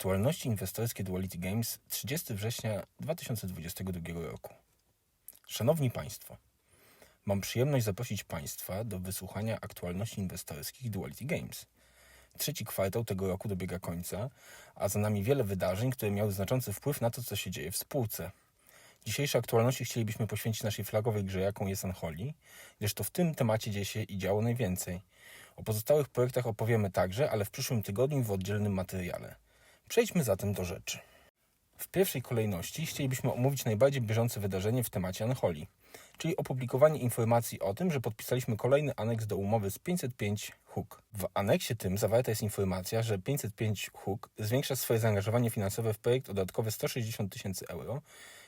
Aktualności inwestorskie Duality Games 30 września 2022 roku. Szanowni Państwo, mam przyjemność zaprosić Państwa do wysłuchania aktualności inwestorskich Duality Games. Trzeci kwartał tego roku dobiega końca, a za nami wiele wydarzeń, które miały znaczący wpływ na to, co się dzieje w spółce. Dzisiejsze aktualności chcielibyśmy poświęcić naszej flagowej grze, jaką jest Unholy, gdyż to w tym temacie dzieje się i działo najwięcej. O pozostałych projektach opowiemy także, ale w przyszłym tygodniu w oddzielnym materiale. Przejdźmy zatem do rzeczy. W pierwszej kolejności chcielibyśmy omówić najbardziej bieżące wydarzenie w temacie Unholy, czyli opublikowanie informacji o tym, że podpisaliśmy kolejny aneks do umowy z 505 Hook. W aneksie tym zawarta jest informacja, że 505 Hook zwiększa swoje zaangażowanie finansowe w projekt o dodatkowe 160 tysięcy euro,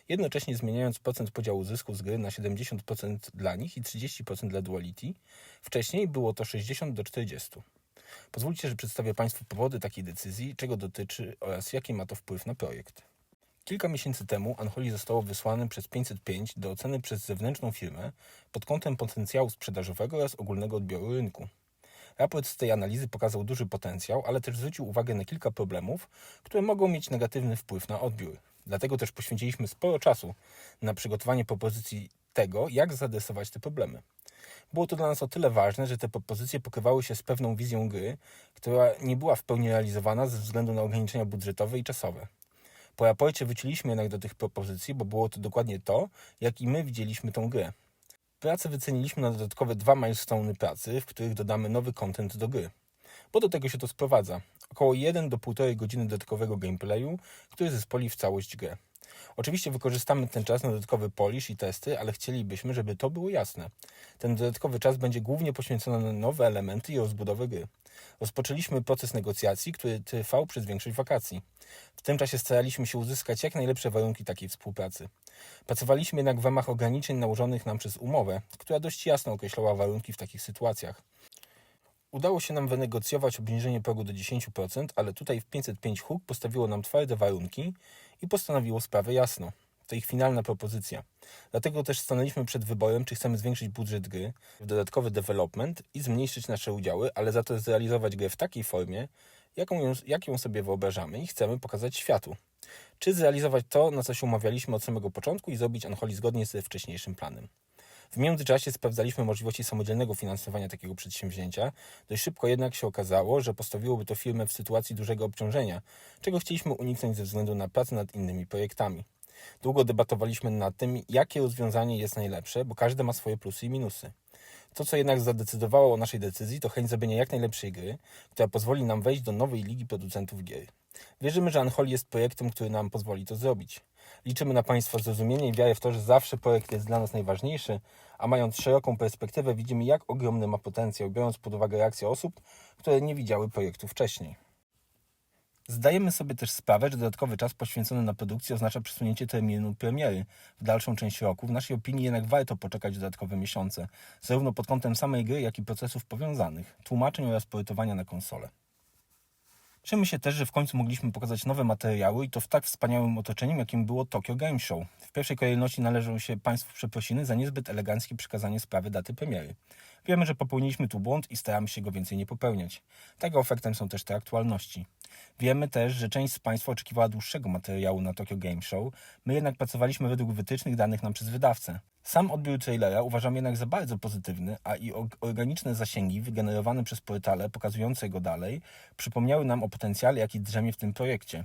jednocześnie zmieniając procent podziału zysków z gry na 70% dla nich i 30% dla Duality. Wcześniej było to 60 do 40. Pozwólcie, że przedstawię Państwu powody takiej decyzji, czego dotyczy oraz jaki ma to wpływ na projekt. Kilka miesięcy temu Unholy zostało wysłane przez 505 do oceny przez zewnętrzną firmę pod kątem potencjału sprzedażowego oraz ogólnego odbioru rynku. Raport z tej analizy pokazał duży potencjał, ale też zwrócił uwagę na kilka problemów, które mogą mieć negatywny wpływ na odbiór. Dlatego też poświęciliśmy sporo czasu na przygotowanie propozycji tego, jak zaadresować te problemy. Było to dla nas o tyle ważne, że te propozycje pokrywały się z pewną wizją gry, która nie była w pełni realizowana ze względu na ograniczenia budżetowe i czasowe. Po raporcie wróciliśmy jednak do tych propozycji, bo było to dokładnie to, jak i my widzieliśmy tą grę. Pracę wyceniliśmy na dodatkowe dwa milestone pracy, w których dodamy nowy content do gry. Bo do tego się to sprowadza. Około 1 do 1,5 godziny dodatkowego gameplayu, który zespoli w całość grę. Oczywiście wykorzystamy ten czas na dodatkowy polish i testy, ale chcielibyśmy, żeby to było jasne. Ten dodatkowy czas będzie głównie poświęcony na nowe elementy i rozbudowę gry. Rozpoczęliśmy proces negocjacji, który trwał przez większość wakacji. W tym czasie staraliśmy się uzyskać jak najlepsze warunki takiej współpracy. Pracowaliśmy jednak w ramach ograniczeń nałożonych nam przez umowę, która dość jasno określała warunki w takich sytuacjach. Udało się nam wynegocjować obniżenie progu do 10%, ale tutaj w 505 Hook postawiło nam twarde warunki i postanowiło sprawę jasno. To ich finalna propozycja. Dlatego też stanęliśmy przed wyborem, czy chcemy zwiększyć budżet gry w dodatkowy development i zmniejszyć nasze udziały, ale za to zrealizować grę w takiej formie, jaką ją, jak ją sobie wyobrażamy i chcemy pokazać światu. Czy zrealizować to, na co się umawialiśmy od samego początku i zrobić Unholy zgodnie ze wcześniejszym planem. W międzyczasie sprawdzaliśmy możliwości samodzielnego finansowania takiego przedsięwzięcia. Dość szybko jednak się okazało, że postawiłoby to firmę w sytuacji dużego obciążenia, czego chcieliśmy uniknąć ze względu na pracę nad innymi projektami. Długo debatowaliśmy nad tym, jakie rozwiązanie jest najlepsze, bo każde ma swoje plusy i minusy. To, co jednak zadecydowało o naszej decyzji, to chęć zrobienia jak najlepszej gry, która pozwoli nam wejść do nowej ligi producentów gier. Wierzymy, że Unholy jest projektem, który nam pozwoli to zrobić. Liczymy na Państwa zrozumienie i wiarę w to, że zawsze projekt jest dla nas najważniejszy, a mając szeroką perspektywę widzimy, jak ogromny ma potencjał, biorąc pod uwagę reakcje osób, które nie widziały projektu wcześniej. Zdajemy sobie też sprawę, że dodatkowy czas poświęcony na produkcję oznacza przesunięcie terminu premiery w dalszą część roku. W naszej opinii jednak warto poczekać dodatkowe miesiące, zarówno pod kątem samej gry, jak i procesów powiązanych, tłumaczeń oraz portowania na konsolę. Cieszymy się też, że w końcu mogliśmy pokazać nowe materiały i to w tak wspaniałym otoczeniu, jakim było Tokyo Game Show. W pierwszej kolejności należą się Państwu przeprosiny za niezbyt eleganckie przekazanie sprawy daty premiery. Wiemy, że popełniliśmy tu błąd i staramy się go więcej nie popełniać. Tego efektem są też te aktualności. Wiemy też, że część z Państwa oczekiwała dłuższego materiału na Tokyo Game Show. My jednak pracowaliśmy według wytycznych danych nam przez wydawcę. Sam odbiór trailera uważam jednak za bardzo pozytywny, a i organiczne zasięgi wygenerowane przez portale pokazujące go dalej przypomniały nam o potencjale, jaki drzemie w tym projekcie.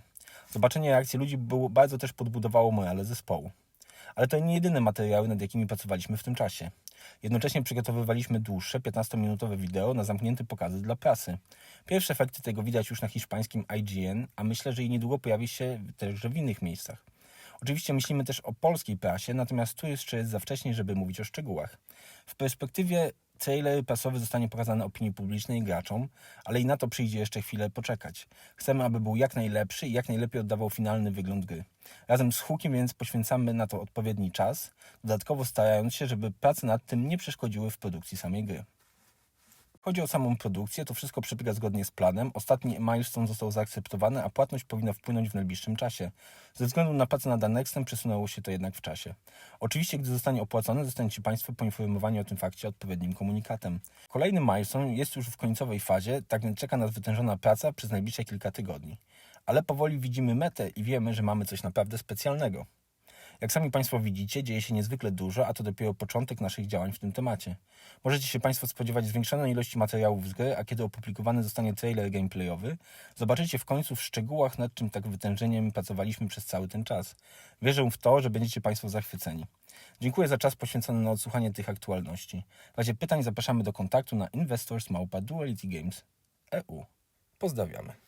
Zobaczenie reakcji ludzi było, bardzo też podbudowało morale zespołu. Ale to nie jedyne materiały, nad jakimi pracowaliśmy w tym czasie. Jednocześnie przygotowywaliśmy dłuższe, 15-minutowe wideo na zamknięte pokazy dla prasy. Pierwsze efekty tego widać już na hiszpańskim IGN, a myślę, że i niedługo pojawi się też w innych miejscach. Oczywiście myślimy też o polskiej prasie, natomiast tu jeszcze jest za wcześnie, żeby mówić o szczegółach. W perspektywie trailer prasowy zostanie pokazany opinii publicznej i graczom, ale i na to przyjdzie jeszcze chwilę poczekać. Chcemy, aby był jak najlepszy i jak najlepiej oddawał finalny wygląd gry. Razem z Hookiem więc poświęcamy na to odpowiedni czas, dodatkowo starając się, żeby prace nad tym nie przeszkodziły w produkcji samej gry. Chodzi o samą produkcję, to wszystko przebiega zgodnie z planem. Ostatni milestone został zaakceptowany, a płatność powinna wpłynąć w najbliższym czasie. Ze względu na pracę nad aneksem przesunęło się to jednak w czasie. Oczywiście, gdy zostanie opłacony, zostaniecie Państwo poinformowani o tym fakcie odpowiednim komunikatem. Kolejny milestone jest już w końcowej fazie, tak więc czeka nas wytężona praca przez najbliższe kilka tygodni. ale powoli widzimy metę i wiemy, że mamy coś naprawdę specjalnego. Jak sami Państwo widzicie, dzieje się niezwykle dużo, a to dopiero początek naszych działań w tym temacie. Możecie się Państwo spodziewać zwiększonej ilości materiałów z gry, a kiedy opublikowany zostanie trailer gameplayowy, zobaczycie w końcu w szczegółach, nad czym tak wytężeniem pracowaliśmy przez cały ten czas. Wierzę w to, że będziecie Państwo zachwyceni. Dziękuję za czas poświęcony na odsłuchanie tych aktualności. W razie pytań zapraszamy do kontaktu na investors.dualitygames.eu. Pozdrawiamy.